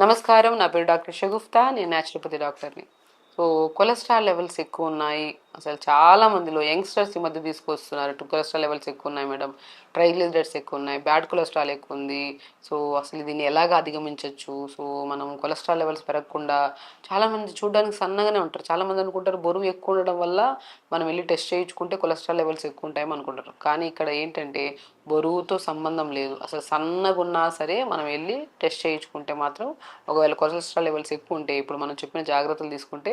నమస్కారం. నా పేరు డాక్టర్ షగుఫ్తా నేను న్యాచురోపతి డాక్టర్ని. సో కొలెస్ట్రాల్ లెవెల్స్ ఎక్కువ ఉన్నాయి. అసలు చాలా మందిలో యంగ్స్టర్స్ ఈ మధ్య తీసుకొస్తున్నారు. కొలెస్ట్రాల్ లెవెల్స్ ఎక్కువ ఉన్నాయి మేడం. ట్రైగ్లిజరైడ్స్ ఎక్కువ ఉన్నాయి. బ్యాడ్ కొలెస్ట్రాల్ ఎక్కువ ఉంది. సో అసలు దీన్ని ఎలాగ అధిగమించవచ్చు సో మనం కొలెస్ట్రాల్ లెవెల్స్ పెరగకుండా చాలామంది చూడడానికి సన్నగానే ఉంటారు. చాలామంది అనుకుంటారు బరువు ఎక్కువ ఉండడం వల్ల మనం వెళ్ళి టెస్ట్ చేయించుకుంటే కొలెస్ట్రాల్ లెవెల్స్ ఎక్కువ ఉంటాయని అనుకుంటారు. కానీ ఇక్కడ ఏంటంటే బరువుతో సంబంధం లేదు. అసలు సన్నగా ఉన్నా సరే మనం వెళ్ళి టెస్ట్ చేయించుకుంటే మాత్రం ఒకవేళ కొలెస్ట్రాల్ లెవెల్స్ ఎక్కువ ఉంటే ఇప్పుడు మనం చెప్పిన జాగ్రత్తలు తీసుకుంటే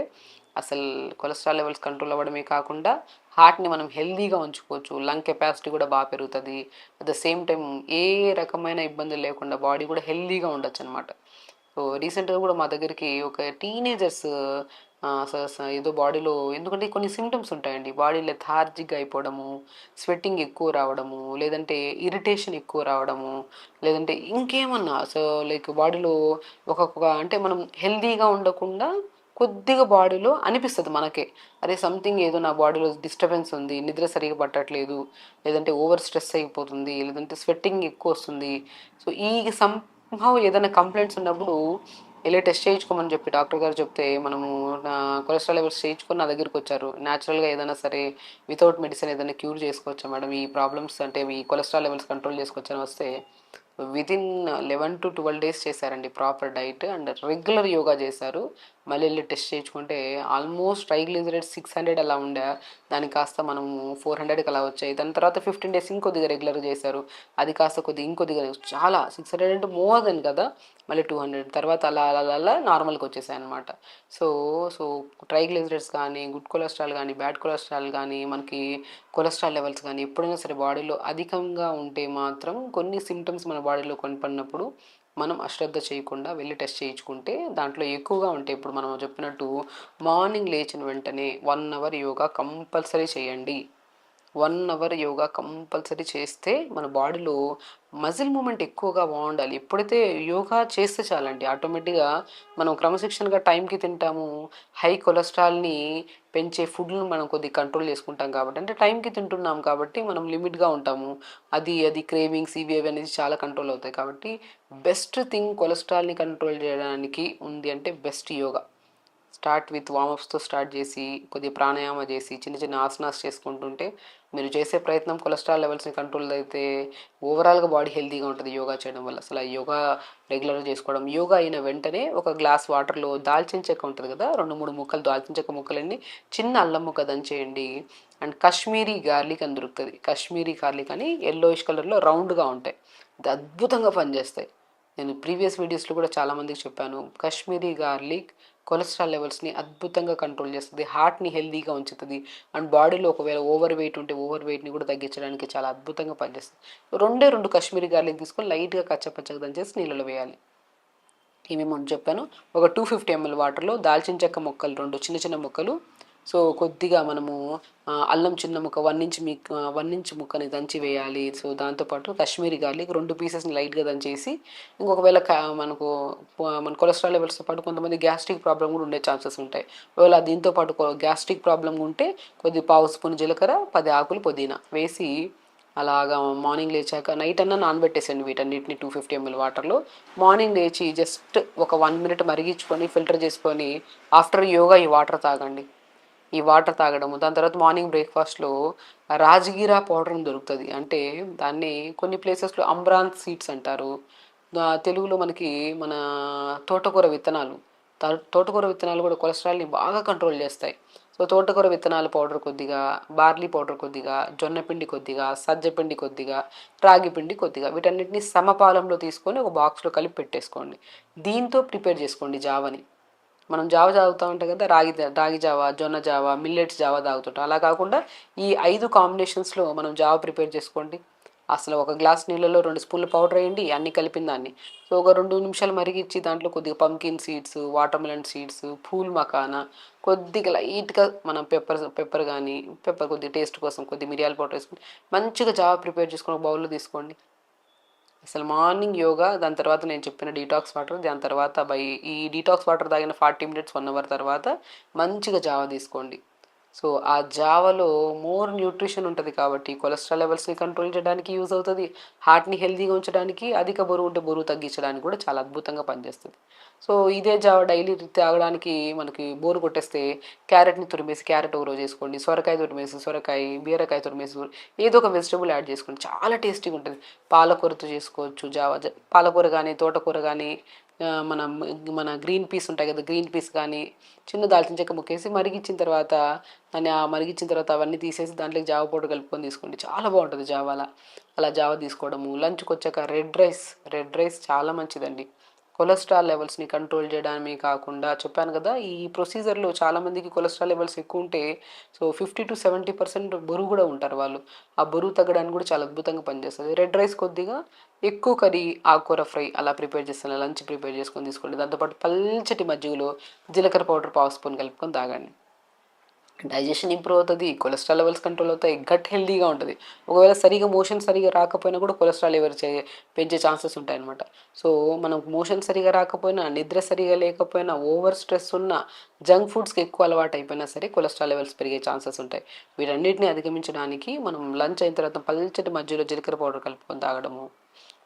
అసలు కొలెస్ట్రాల్ లెవెల్స్ కంట్రోల్ అవ్వడమే కాకుండా హార్ట్ని మనం హెల్దీగా ఉంచుకోవచ్చు. లంగ్ కెపాసిటీ కూడా బాగా పెరుగుతుంది. అట్ ద సేమ్ టైం ఏ రకమైన ఇబ్బందులు లేకుండా బాడీ కూడా హెల్దీగా ఉండొచ్చు అనమాట సో రీసెంట్గా కూడా మా దగ్గరికి ఒక టీనేజర్స్ ఏదో బాడీలో ఎందుకంటే కొన్ని సిమ్టమ్స్ ఉంటాయండి. బాడీ లెథార్జిక్గా అయిపోవడము స్వెట్టింగ్ ఎక్కువ రావడము లేదంటే ఇరిటేషన్ ఎక్కువ రావడము లేదంటే ఇంకేమన్నా. సో లైక్ బాడీలో ఒక్కొక్క అంటే మనం హెల్దీగా ఉండకుండా కొద్దిగా బాడీలో అనిపిస్తుంది మనకే. అరే సంథింగ్ ఏదో నా బాడీలో డిస్టర్బెన్స్ ఉంది నిద్ర సరిగా పట్టట్లేదు లేదంటే ఓవర్ స్ట్రెస్ అయిపోతుంది లేదంటే స్వెట్టింగ్ ఎక్కువ వస్తుంది. సో ఈ సంభావ్ ఏదైనా కంప్లైంట్స్ ఉన్నప్పుడు వెళ్ళి టెస్ట్ చేయించుకోమని చెప్పి డాక్టర్ గారు చెప్తే మనము కొలెస్ట్రాల్ లెవెల్స్ చేయించుకొని నా దగ్గరికి వచ్చారు. న్యాచురల్గా ఏదైనా సరే వితౌట్ మెడిసిన్ ఏదైనా క్యూర్ చేసుకోవచ్చా మేడం? ఈ ప్రాబ్లమ్స్ అంటే ఈ కొలెస్ట్రాల్ లెవెల్స్ కంట్రోల్ చేసుకోవచ్చని వస్తే within eleven to twelve days చేశారండి proper diet and regular yoga చేశారు. మళ్ళీ వెళ్ళి టెస్ట్ చేయించుకుంటే ఆల్మోస్ట్ ట్రైగ్లిజరైడ్ సిక్స్ హండ్రెడ్ అలా ఉండే. దానికి కాస్త మనము ఫోర్ హండ్రెడ్కి అలా వచ్చాయి. దాని తర్వాత ఫిఫ్టీన్ డేస్ ఇంకొద్దిగా రెగ్యులర్ చేశారు. అది కాస్త కొద్దిగా ఇంకొద్దిగా చాలా సిక్స్ హండ్రెడ్ అంటే మోర్ దెన్ కదా మళ్ళీ టూ హండ్రెడ్. తర్వాత అలా అలా అలా అలా నార్మల్కి వచ్చేసాయి అనమాట సో సో ట్రైగ్లిజరైడ్స్ కానీ గుడ్ కొలెస్ట్రాల్ కానీ బ్యాడ్ కొలెస్ట్రాల్ కానీ మనకి కొలెస్ట్రాల్ లెవెల్స్ కానీ ఎప్పుడైనా సరే బాడీలో అధికంగా ఉంటే మాత్రం కొన్ని సిమ్టమ్స్ మన బాడీలో కనపడినప్పుడు మనం అశ్రద్ధ చేయకుండా వెళ్ళి టెస్ట్ చేయించుకుంటే దాంట్లో ఎక్కువగా ఉంటే ఇప్పుడు మనం చెప్పినట్టు మార్నింగ్ లేచిన వెంటనే వన్ అవర్ యోగా కంపల్సరీ చేయండి. వన్ అవర్ యోగా కంపల్సరీ చేస్తే మన బాడీలో మజిల్ మూమెంట్ ఎక్కువగా బాగుండాలి. ఎప్పుడైతే యోగా చేస్తే చాలండి ఆటోమేటిక్గా మనం క్రమశిక్షణగా టైంకి తింటాము హై కొలెస్ట్రాల్ని పెంచే ఫుడ్ను మనం కొద్దిగా కంట్రోల్ చేసుకుంటాం కాబట్టి అంటే టైంకి తింటున్నాం కాబట్టి మనం లిమిట్గా ఉంటాము. అది అది క్రేవింగ్స్ ఇవి అవి అనేది చాలా కంట్రోల్ అవుతాయి కాబట్టి బెస్ట్ థింగ్ కొలెస్ట్రాల్ని కంట్రోల్ చేయడానికి ఉంది అంటే బెస్ట్ యోగా. స్టార్ట్ విత్ వామప్స్తో స్టార్ట్ చేసి కొద్దిగా ప్రాణాయామ చేసి చిన్న చిన్న ఆసనాస్ చేసుకుంటుంటే మీరు చేసే ప్రయత్నం కొలెస్ట్రాల్ లెవెల్స్ని కంట్రోల్ అయితే ఓవరాల్గా బాడీ హెల్తీగా ఉంటుంది యోగా చేయడం వల్ల. అసలు యోగా రెగ్యులర్గా చేసుకోవడం. యోగా అయిన వెంటనే ఒక గ్లాస్ వాటర్లో దాల్చిన చెక్క ఉంటుంది కదా రెండు మూడు ముక్కలు దాల్చిన చెక్క ముక్కలన్నీ చిన్న అల్లం ముక్క దంచేయండి. అండ్ కాశ్మీరీ గార్లిక్ అని దొరుకుతుంది. కాశ్మీరీ గార్లిక్ అని ఎల్లోయిష్ కలర్లో రౌండ్గా ఉంటాయి. ఇది అద్భుతంగా పనిచేస్తాయి. నేను ప్రీవియస్ వీడియోస్లో కూడా చాలామందికి చెప్పాను. కాశ్మీరీ గార్లిక్ కొలెస్ట్రాల్ లెవెల్స్ని అద్భుతంగా కంట్రోల్ చేస్తుంది. హార్ట్ని హెల్దీగా ఉంచుతుంది. అండ్ బాడీలో ఒకవేళ ఓవర్ వెయిట్ ఉంటే ఓవర్ వెయిట్ని కూడా తగ్గించడానికి చాలా అద్భుతంగా పనిచేస్తుంది. రెండే రెండు కాశ్మీరీ గార్లిక్ తీసుకొని లైట్గా కచ్చపచ్చగా దంచేసి నీళ్ళలో వేయాలి. ఇవి మనం చెప్పాను. ఒక టూ ఫిఫ్టీ ఎంఎల్ వాటర్లో దాల్చిన చెక్క మొక్కలు రెండు చిన్న చిన్న మొక్కలు సో కొద్దిగా మనము అల్లం చిన్న ముక్క వన్ ఇంచ్ మీ వన్ ఇంచ్ ముక్కని దంచి వేయాలి. సో దాంతోపాటు కాశ్మీరీ గార్లిక్ రెండు పీసెస్ని లైట్గా దంచేసి ఇంకొకవేళ మనకు మన కొలెస్ట్రాల్ లెవెల్స్తో పాటు కొంతమంది గ్యాస్ట్రిక్ ప్రాబ్లం కూడా ఉండే ఛాన్సెస్ ఉంటాయి. ఒకవేళ దీంతో పాటు గ్యాస్ట్రిక్ ప్రాబ్లం ఉంటే కొద్ది పావు స్పూన్ జీలకర్ర పది ఆకులు పుదీనా వేసి అలాగా మార్నింగ్ లేచాక నైట్ అన్నా నానబెట్టేసండి వీటన్నిటిని టూ ఫిఫ్టీ ఎంఎల్ వాటర్లో. మార్నింగ్ లేచి జస్ట్ ఒక వన్ మినిట్ మరిగించుకొని ఫిల్టర్ చేసుకొని ఆఫ్టర్ యోగా ఈ వాటర్ తాగండి. ఈ వాటర్ తాగడము దాని తర్వాత మార్నింగ్ బ్రేక్ఫాస్ట్లో రాజగిరా పౌడర్ దొరుకుతుంది. అంటే దాన్ని కొన్ని ప్లేసెస్లో అంబ్రాన్ సీడ్స్ అంటారు. తెలుగులో మనకి మన తోటకూర విత్తనాలు తోటకూర విత్తనాలు కూడా కొలెస్ట్రాల్ని బాగా కంట్రోల్ చేస్తాయి. సో తోటకూర విత్తనాల పౌడర్ కొద్దిగా బార్లీ పౌడర్ కొద్దిగా జొన్న పిండి కొద్దిగా సజ్జ పిండి కొద్దిగా రాగి పిండి కొద్దిగా వీటన్నిటిని సమపాలంలో తీసుకొని ఒక బాక్స్లో కలిపి పెట్టేసుకోండి. దీంతో ప్రిపేర్ చేసుకోండి జావని. మనం జావ తాగుతూ ఉంటాం కదా రాగి రాగి జావ జొన్న జావ మిల్లెట్స్ జావ తాగుతుంటాం అలా కాకుండా ఈ ఐదు కాంబినేషన్స్లో మనం జావ ప్రిపేర్ చేసుకోండి. అసలు ఒక గ్లాస్ నీళ్ళలో రెండు స్పూన్లు పౌడర్ వేయండి అన్ని కలిపిన దాన్ని. సో ఒక రెండు నిమిషాలు మరిగిచ్చి దాంట్లో కొద్దిగా pumpkin seeds watermelon seeds phool makhana కొద్దిగా లైట్గా మనం పెప్పర్ పెప్పర్ కానీ పెప్పర్ కొద్దిగా టేస్ట్ కోసం కొద్ది మిరియాల పౌడర్ వేసుకొని మంచిగా జావ ప్రిపేర్ చేసుకుని ఒక బౌల్లో తీసుకోండి. అసలు మార్నింగ్ యోగా దాని తర్వాత నేను చెప్పిన డీటాక్స్ వాటర్ దాని తర్వాత బై ఈ డీటాక్స్ వాటర్ తాగిన ఫార్టీ మినిట్స్ వన్ అవర్ తర్వాత మంచిగా జావ తీసుకోండి. సో ఆ జావలో మోర్ న్యూట్రిషన్ ఉంటుంది కాబట్టి కొలెస్ట్రాల్ లెవెల్స్ని కంట్రోల్ చేయడానికి యూజ్ అవుతుంది హార్ట్ని హెల్తీగా ఉంచడానికి అధిక బరువు ఉంటే బరువు తగ్గించడానికి కూడా చాలా అద్భుతంగా పనిచేస్తుంది. సో ఇదే జావ డైలీ తాగడానికి మనకి బోరు కొట్టేస్తే క్యారెట్ని తురిమేసి క్యారెట్ ఒక రోజు వేసుకోండి సొరకాయ తురిమేసి సొరకాయ బీరకాయ తురిమేసి ఏదో ఒక వెజిటబుల్ యాడ్ చేసుకోండి. చాలా టేస్టీగా ఉంటుంది. పాలకూరతో చేసుకోవచ్చు జావ పాలకూర కానీ తోటకూర కానీ మన మన గ్రీన్ పీస్ ఉంటాయి కదా గ్రీన్ పీస్ కానీ చిన్న దాల్చిన చెక్క ముక్కేసి మరిగించిన తర్వాత దాన్ని ఆ మరిగించిన తర్వాత అవన్నీ తీసేసి దాంట్లోకి జావ పౌడర్ కలుపుకొని తీసుకోండి. చాలా బాగుంటుంది జావ అలా జావ తీసుకోవడము. లంచ్కి వచ్చాక రెడ్ రైస్ రెడ్ రైస్ చాలా మంచిదండి. కొలెస్ట్రాల్ లెవెల్స్ని కంట్రోల్ చేయడమే కాకుండా చెప్పాను కదా ఈ ప్రొసీజర్లో చాలామందికి కొలెస్ట్రాల్ లెవెల్స్ ఎక్కువ ఉంటే so fifty to seventy percent బరువు కూడా ఉంటారు వాళ్ళు. ఆ బరువు తగ్గడానికి కూడా చాలా అద్భుతంగా పనిచేస్తుంది. రెడ్ రైస్ కొద్దిగా ఎక్కువ కర్రీ ఆకుకూర ఫ్రై అలా ప్రిపేర్ చేస్తాను. లంచ్ ప్రిపేర్ చేసుకొని తీసుకోండి. దాంతోపాటు పల్చటి మజ్జిగలో జీలకర్ర పౌడర్ పావు స్పూన్ కలుపుకొని తాగండి. డైజెషన్ ఇంప్రూవ్ అవుతుంది కొలెస్ట్రాల్ లెవెల్స్ కంట్రోల్ అవుతాయి గట్ హెల్దీగా ఉంటుంది. ఒకవేళ సరిగా మోషన్ సరిగా రాకపోయినా కూడా కొలెస్ట్రాల్ లెవెల్ చే పెంచే ఛాన్సెస్ ఉంటాయి అనమాట సో మనం మోషన్ సరిగా రాకపోయినా నిద్ర సరిగా లేకపోయినా ఓవర్ స్ట్రెస్ ఉన్న జంక్ ఫుడ్స్కి ఎక్కువ అలవాటు అయిపోయినా సరే కొలెస్ట్రాల్ లెవెల్స్ పెరిగే ఛాన్సెస్ ఉంటాయి. వీటన్నిటిని అధిగమించడానికి మనం లంచ్ అయిన తర్వాత పల్చటి మధ్యలో జీలకర్ర పౌడర్ కలుపుకొని తాగడము.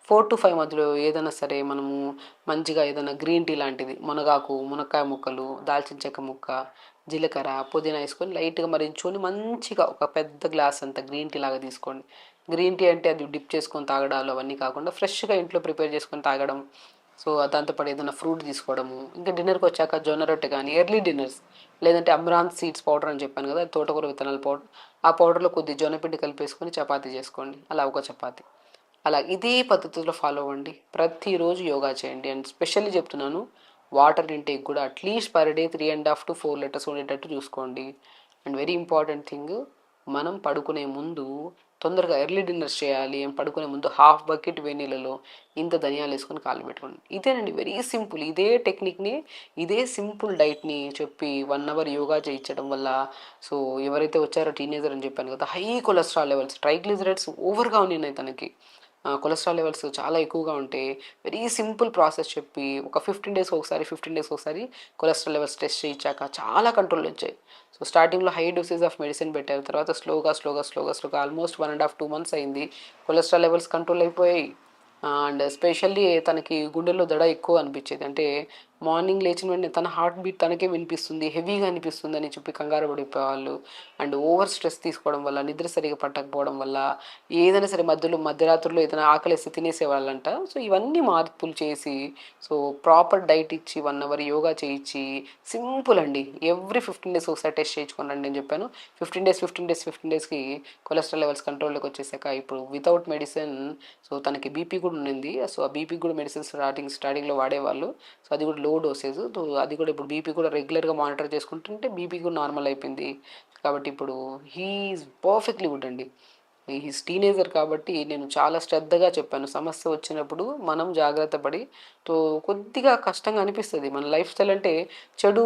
ఫోర్ టు ఫైవ్ మధ్యలో ఏదైనా సరే మనము మంచిగా ఏదైనా గ్రీన్ టీ లాంటిది మునగాకు మునక్కాయ ముక్కలు దాల్చిన చెక్క ముక్క జీలకర్ర పుదీనా వేసుకొని లైట్గా మరించుకొని మంచిగా ఒక పెద్ద గ్లాస్ అంత గ్రీన్ టీ లాగా తీసుకోండి. గ్రీన్ టీ అంటే అది డిప్ చేసుకొని తాగడాలు అవన్నీ కాకుండా ఫ్రెష్గా ఇంట్లో ప్రిపేర్ చేసుకొని తాగడం. సో దాంతోపాటు ఏదైనా ఫ్రూట్ తీసుకోవడము. ఇంకా డిన్నర్కి వచ్చాక జొన్న రొట్టె కానీ ఎర్లీ డిన్నర్స్ లేదంటే అమ్రాన్ సీడ్స్ పౌడర్ అని చెప్పాను కదా తోటకూర విత్తనాల పౌడర్ ఆ పౌడర్లో కొద్ది జొన్నపిండి కలిపేసుకొని చపాతీ చేసుకోండి. అలా ఒక చపాతీ. అలా ఇదే పద్ధతిలో ఫాలో అవ్వండి. ప్రతిరోజు యోగా చేయండి. అండ్ స్పెషల్లీ చెప్తున్నాను వాటర్ ఇంటేక్ కూడా at least per day three and half to four litres ఉండేటట్టు చూసుకోండి. అండ్ వెరీ ఇంపార్టెంట్ థింగ్ మనం పడుకునే ముందు తొందరగా ఎర్లీ డిన్నర్స్ చేయాలి. పడుకునే ముందు హాఫ్ బకెట్ వేనీళ్ళలో ఇంత ధనియాలు వేసుకొని కాలు పెట్టుకోండి. ఇదేనండి వెరీ సింపుల్ ఇదే టెక్నిక్ని ఇదే సింపుల్ డైట్ని చెప్పి వన్ అవర్ యోగా చేయించడం వల్ల సో ఎవరైతే వచ్చారో టీనేజర్ అని చెప్పాను కదా హై కొలెస్ట్రాల్ లెవెల్స్ ట్రైగ్లిజరైడ్స్ ఓవర్గా ఉన్నాయి తనకి. కొలెస్ట్రాల్ లెవెల్స్ చాలా ఎక్కువగా ఉంటే వెరీ సింపుల్ ప్రాసెస్ చెప్పి ఒక ఫిఫ్టీన్ డేస్ ఒకసారి ఫిఫ్టీన్ డేస్ ఒకసారి కొలెస్ట్రాల్ లెవెల్స్ టెస్ట్ చేయించాక చాలా కంట్రోల్ వచ్చాయి. సో స్టార్టింగ్లో హై డోసెస్ ఆఫ్ మెడిసిన్ పెట్టారు. తర్వాత స్లోగా స్లోగా స్లోగా స్లోగా almost one and half two months అయింది కొలెస్ట్రాల్ లెవెల్స్ కంట్రోల్ అయిపోయాయి. అండ్ స్పెషల్లీ తనకి గుండెల్లో దడ ఎక్కువ అనిపించేది. అంటే మార్నింగ్ లేచిన వెంటనే తన హార్ట్ బీట్ తనకే వినిపిస్తుంది హెవీగా అనిపిస్తుంది అని చెప్పి కంగారు పడిపోయేవాళ్ళు. అండ్ ఓవర్ స్ట్రెస్ తీసుకోవడం వల్ల నిద్ర సరిగా పట్టకపోవడం వల్ల ఏదైనా సరే మధ్యలో మధ్యరాత్రుల్లో ఏదైనా ఆకలిస్తే తినేసేవాళ్ళంట. సో ఇవన్నీ మార్పులు చేసి సో ప్రాపర్ డైట్ ఇచ్చి వన్ అవర్ యోగా చేయించి సింపుల్ అండి. ఎవ్రీ ఫిఫ్టీన్ డేస్ ఒకసారి టెస్ట్ చేయించుకోండి నేను చెప్పాను. Fifteen days fifteen days fifteen డేస్కి కొలెస్ట్రాల్ లెవెల్స్ కంట్రోల్లోకి వచ్చేసాక ఇప్పుడు వితౌట్ మెడిసిన్ సో తనకి బీపీ కూడా ఉండింది. సో ఆ బీపీ కూడా మెడిసిన్ స్టార్టింగ్ స్టార్టింగ్లో వాడేవాళ్ళు. సో అది కూడా లో డోసేజ్ సో అది కూడా ఇప్పుడు బీపీ కూడా రెగ్యులర్గా మానిటర్ చేసుకుంటుంటే బీపీ కూడా నార్మల్ అయిపోయింది. కాబట్టి ఇప్పుడు హీఈస్ పర్ఫెక్ట్లీ గుడ్ అండి. హీస్ టీనేజర్ కాబట్టి నేను చాలా శ్రద్ధగా చెప్పాను. సమస్య వచ్చినప్పుడు మనం జాగ్రత్త పడి తో కొద్దిగా కష్టంగా అనిపిస్తుంది. మన లైఫ్ స్టైల్ అంటే చెడు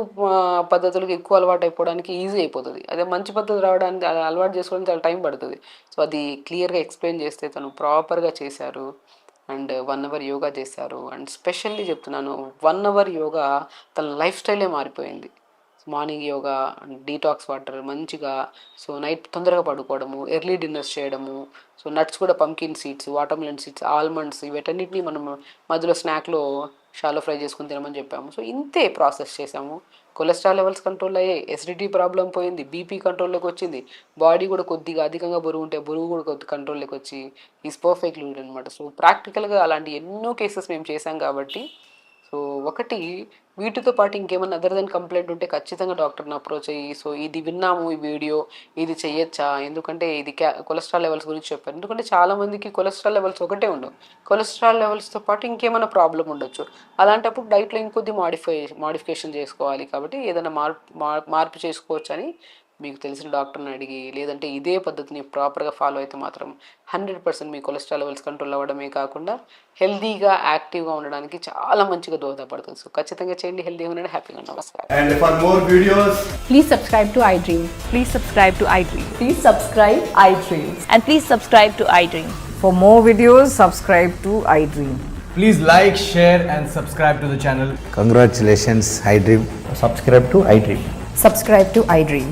పద్ధతులకు ఎక్కువ అలవాటు అయిపోవడానికి ఈజీ అయిపోతుంది. అదే మంచి పద్ధతి రావడానికి అలవాటు చేసుకోవడానికి చాలా టైం పడుతుంది. సో అది క్లియర్గా ఎక్స్ప్లెయిన్ చేస్తే తను ప్రాపర్గా చేశారు. అండ్ వన్ అవర్ యోగా చేశారు. అండ్ స్పెషల్లీ చెప్తున్నాను వన్ అవర్ యోగా తన లైఫ్ స్టైలే మారిపోయింది. మార్నింగ్ యోగా డీటాక్స్ వాటర్ మంచిగా సో నైట్ తొందరగా పడుకోవడము ఎర్లీ డిన్నర్స్ చేయడము సో నట్స్ కూడా pumpkin seeds watermelon seeds almonds వీటన్నిటిని మనం మధ్యలో స్నాక్లో షాలో ఫ్రై చేసుకుని తినమని చెప్పాము. సో ఇంతే ప్రాసెస్ చేసాము. కొలెస్ట్రాల్ లెవెల్స్ కంట్రోల్ అయ్యాయి. ఎసిడిటీ ప్రాబ్లం పోయింది. బీపీ కంట్రోల్లోకి వచ్చింది. బాడీ కూడా కొద్దిగా అధికంగా బరువు ఉంటే బరువు కూడా కొద్ది కంట్రోల్లోకి వచ్చి ఈజ్ పర్ఫెక్ట్ లీడ్ అనమాట సో ప్రాక్టికల్గా అలాంటి ఎన్నో కేసెస్ మేము చేసాం కాబట్టి సో ఒకటి వీటితో పాటు ఇంకేమైనా అదర్ దెన్ కంప్లైంట్ ఉంటే ఖచ్చితంగా డాక్టర్ని అప్రోచ్ అయ్యి సో ఇది విన్నాము ఈ వీడియో ఇది చేయొచ్చా ఎందుకంటే ఇది క్యా కొలెస్ట్రాల్ లెవెల్స్ గురించి చెప్పారు. ఎందుకంటే చాలా మందికి కొలెస్ట్రాల్ లెవెల్స్ ఒకటే ఉండవు. కొలెస్ట్రాల్ లెవెల్స్తో పాటు ఇంకేమైనా ప్రాబ్లం ఉండొచ్చు. అలాంటప్పుడు డైట్లో ఇంకొద్ది మాడిఫై మాడిఫికేషన్ చేసుకోవాలి కాబట్టి ఏదైనా మార్పు మార్పు చేసుకోవచ్చు అని మీకు తెలిసిన డాక్టర్ని అడిగి లేదంటే ఇదే పద్ధతిని ప్రాపర్గా ఫాలో అయితే మాత్రం హండ్రెడ్ పర్సెంట్ మీ కొలెస్ట్రాల్ లెవెల్స్ కంట్రోల్ అవ్వడమే కాకుండా హెల్దీగా యాక్టివ్గా ఉండడానికి చాలా మంచిగా దోహదపడుతుంది. సో ఖచ్చితంగా చేయండి హెల్దీగా ఉండండి హ్యాపీగా నమస్కారం. Videos please subscribe to iDream please subscribe to iDream please subscribe iDream and please subscribe to iDream for more videos subscribe to iDream please like share and subscribe to the channel congratulations iDream subscribe to iDream subscribe to iDream